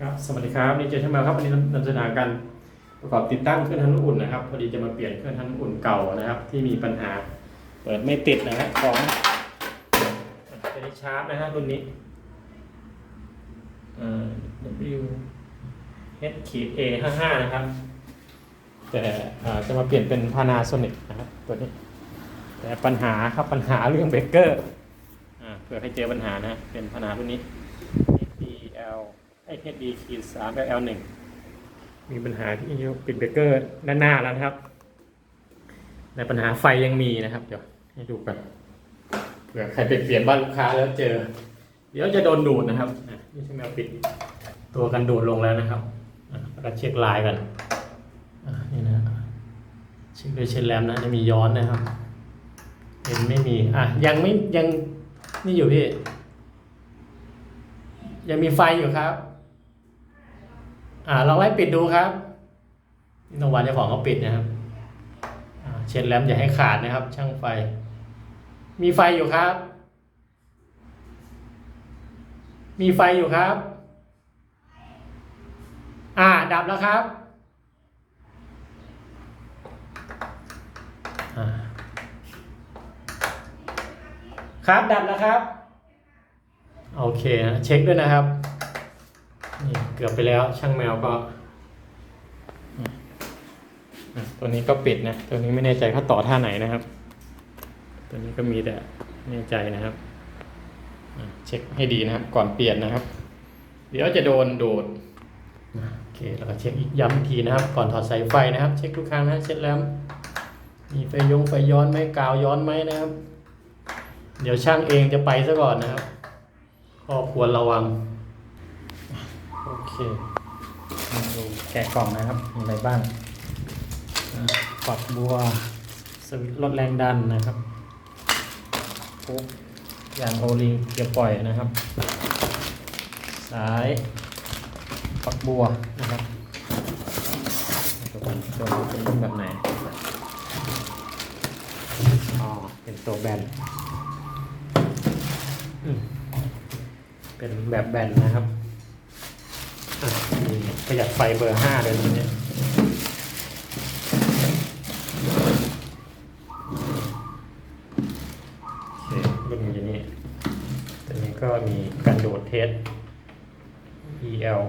ครับ สวัสดีครับ นี่เจชมาครับวันนี้นำเสนอการประกอบติดตั้งเครื่องทำน้ำอุ่นนะครับ พอดีจะมาเปลี่ยนเครื่องทำน้ำอุ่นเก่านะครับ ที่มีปัญหา เปิดไม่ติดนะฮะของเป็นชาร์ปนะฮะรุ่นนี้เอ่อ W H ขีด A 5 5นะครับ แต่เอ่อจะมาเปลี่ยนเป็น Panasonic นะครับตัวนี้ แต่ปัญหาครับปัญหาเรื่องเบรกเกอร์อ่าเผื่อใครเจอปัญหานะเป็นปัญหารุ่นนี้ ไอ้ HD ขีด3 L 1 มีปัญหาที่ปิดเบรกเกอร์ด้านหน้าแล้วนะครับในปัญหาไฟยังมีนะครับ เดี๋ยวให้ดูกันเผื่อใครไปเปลี่ยนบ้านลูกค้าแล้วเจอ เดี๋ยวจะโดนดูดนะครับนี่ใช่ไหมปิดตัวกันดูดลงแล้วนะครับอะแล้วก็เช็คลายกันอะนี่นะเช็คด้วยเช็คแรมนะจะมีย้อนนะครับเห็นไม่มีอะยังไม่ยังนี่อยู่พี่ยังมีไฟอยู่ครับ อ่าลองไล่ปิดดูครับนี่ตรงวันเจ้าของเขาปิดนะครับเช็ดแรมอย่าให้ขาดนะครับ ช่างไฟ มีไฟอยู่ครับ มีไฟอยู่ครับ อ่า ดับแล้วครับครับดับแล้วครับ โอเคเช็คด้วยนะครับ เกือบไปแล้วช่างแมวก็ ตัวนี้ก็ปิดนะ ตัวนี้ไม่แน่ใจเขาต่อท่าไหนนะครับ ตัวนี้ก็มีแต่แน่ใจนะครับเช็คให้ดีนะครับ ก่อนเปลี่ยนนะครับ เดี๋ยวจะโดนโดดโอเคแล้วก็เช็คอีกย้ำอีกทีนะครับ ก่อนถอดสายไฟนะครับ เช็คทุกครั้งนะเช็คแล้วมีไฟยงไฟย้อนไหมกาวย้อนไหมนะครับ เดี๋ยวช่างเองจะไปซะก่อนนะครับก็ควรระวัง เคมาดูแกะกล่องนะครับ มีอะไรบ้างฝักบัว สวิตช์ลดแรงดันนะครับปุ๊บยางโอลิงเกียร์ปล่อยนะครับ สายฝักบัวนะครับตัวนี้ตัวนี้เป็นรุ่นแบบไหนอ๋อเป็นตัวแบนเป็นแบบแบนนะครับ ประหยัดไฟเบอร์ห้าเลยตัวนี้โอเครุ่นนี้นี่ตัวนี้ก็มีการโดดเทส EL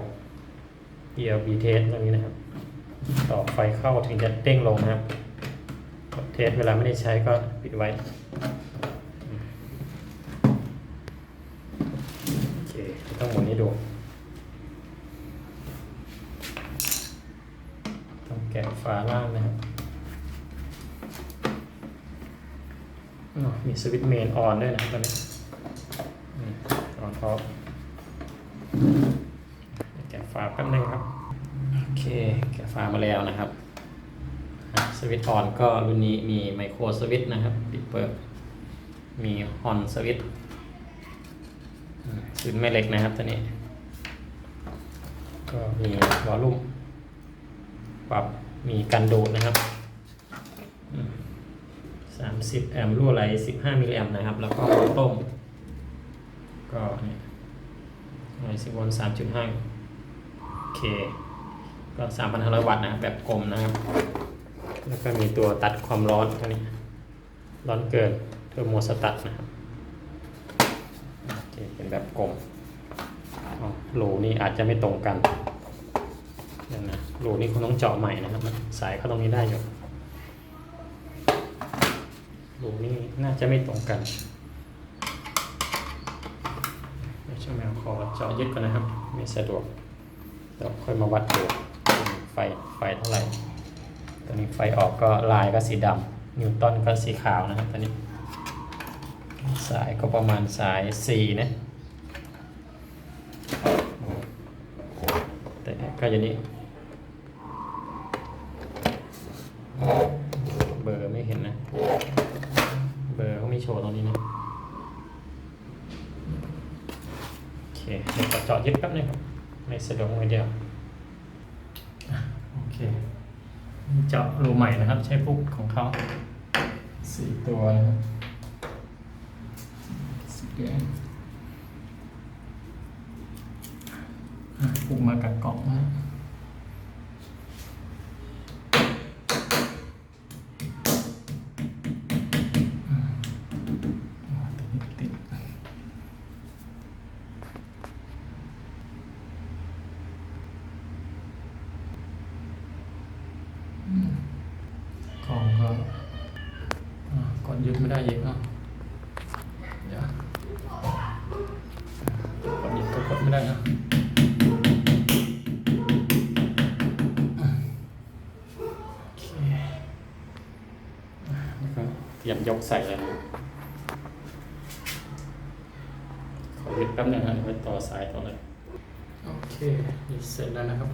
ELB เทสตรงนี้นะครับ ต่อไฟเข้าถึงจะเด้งลงนะครับ เทสเวลาไม่ได้ใช้ก็ปิดไว้โอเคต้องหมุนให้ดู ต้องแกะ ฝาล่างนะครับมีสวิตช์เมนออนด้วยนะครับตอนนี้ออนท็อปแกะฝาแป๊บนึงครับ โอเค แกะฝามาแล้วนะครับ สวิตช์ออนก็รุ่นนี้มีไมโครสวิตช์นะครับ ปิดเปิด มีฮอนสวิตช์ชุดแม่เหล็กนะครับตัวนี้ ก็มีวอลลุ่มปรับ มีกันโดดนะครับสามสิบแอมป์รั่วไหลสิบห้ามิลลิแอมป์นะครับ แล้วก็ต้ม ก็เนี่ยร้อยสิบโวลต์สามจุดห้าเค ก็สามพันห้าร้อยวัตต์นะครับ แบบกลมนะครับ แล้วก็มีตัวตัดความร้อนตัวนี้ ร้อนเกินเทอร์โมสตัทนะครับโอเคเป็นแบบกลมอ๋อรูนี่อาจจะไม่ตรงกัน เดี๋ยวนะรูนี่คุณต้องเจาะใหม่นะครับ สายเข้าตรงนี้ได้อยู่รูนี่น่าจะไม่ตรงกันเดี๋ยวช่างแมวขอเจาะยึดก่อนนะครับ ไม่สะดวกเดี๋ยวค่อยมาวัดดูไฟไฟเท่าไหร่ตอนนี้ไฟออกก็ลายก็สีดำนิวตันก็สีขาวนะครับตอนนี้ สายก็ประมาณสาย4นะแต่ก็อย่างนี้ เบอร์ไม่เห็นนะ เบอร์เขาไม่โชว์ตรงนี้นะ โอเคเดี๋ยวขอเจาะยึดแป๊บนึงครับ ไม่สะดวกมือเดียว โอเค เจาะรูใหม่นะครับ ใช้พุกของเขาสี่ตัวนะครับสแกนอะปรุงมากับกล่องนะ ไม่ได้นะโอเคแล้วก็เตรียมยกใส่เลยนะขอยึดแป๊บหนึงนะเดี๋ยวไปต่อสายต่อเลย โอเคยึดเสร็จแล้วนะครับ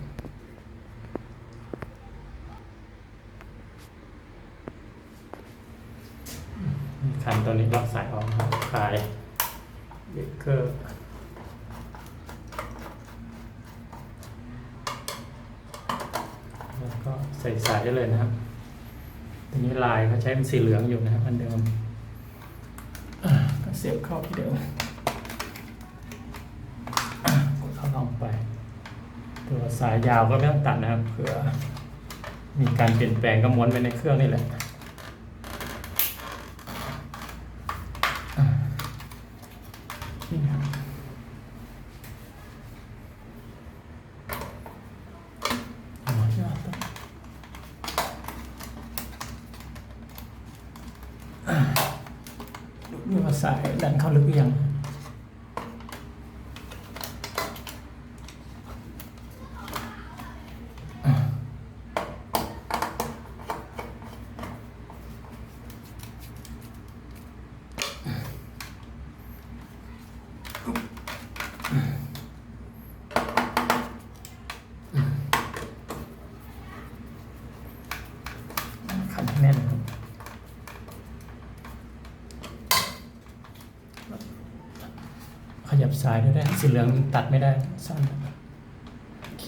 คันตัวนี้รับสายออกครับขายเบเกอร์ แล้วก็ ใส่สายได้เลยนะครับตัวนี้ลายเขาใช้เป็นสีเหลืองอยู่นะครับอันเดิมก็เสียบเข้าที่เดิมกดเข้าลองไป ตัวสายยาวก็ไม่ต้องตัดนะครับเผื่อมีการเปลี่ยนแปลงก็ม้วนไปในเครื่องนี่แหละนี่นะครับอ๋อยอดต้อง ดูว่าสายดันเข้าลึกหรือยังขันให้แน่นนะครับ ขยับสายด้วยได้สีเหลืองตัดไม่ได้สั้นโอเค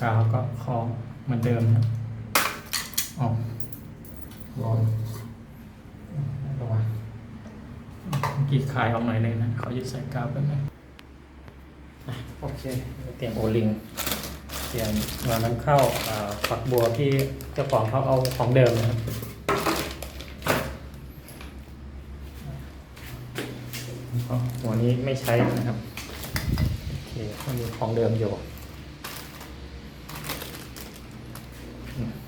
กาวก็คล้องเหมือนเดิมครับออกร้อนระวังกี้คายออกหน่อยเลยนะเขายึดใส่กาวไปไหมโอเคเตรียมโอลิงเตรียมมานำเข้าอ่าฝักบัวที่เจ้าของเขาเอาของเดิมนะครับ ก็ หัวนี้ไม่ใช้นะครับโอเคมันมีของเดิมอยู่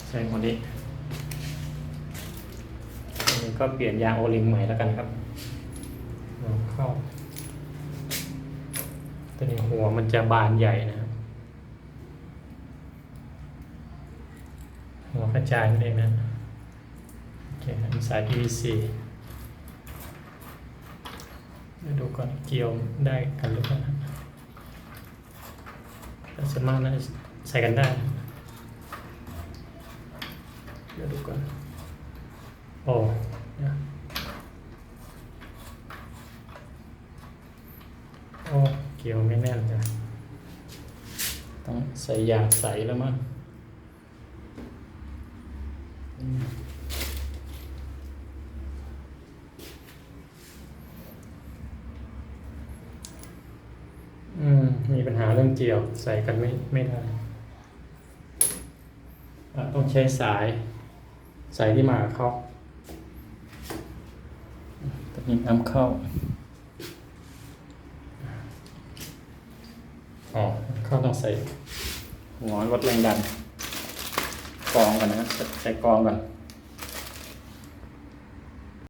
ใช้หัวนี้อันนี้ก็เปลี่ยนยางโอลิงใหม่แล้วกันครับลองเข้าตัวนี้หัวมันจะบานใหญ่นะครับหัวกระจายนั่นเองนะโอเคสาย PVC ดูก่อนเกี่ยวได้กันหรือเปล่าแต่ส่วนมากนะใส่กันได้เดี๋ยวดูก่อนโอ้ยวโอ้เกี่ยวไม่แน่นจ้ะต้องใส่ยางใสแล้วมั้งอืม อื มมีปัญหาเรื่องเกี่ยวใส่กันไม่ไม่ได้อะต้องใช้สายสายที่มากับเขาตัวนี้นำเข้าอ๋อเข้าต้องใส่หัวลดแรงดันกรองกันนะครับใส่กรองก่อน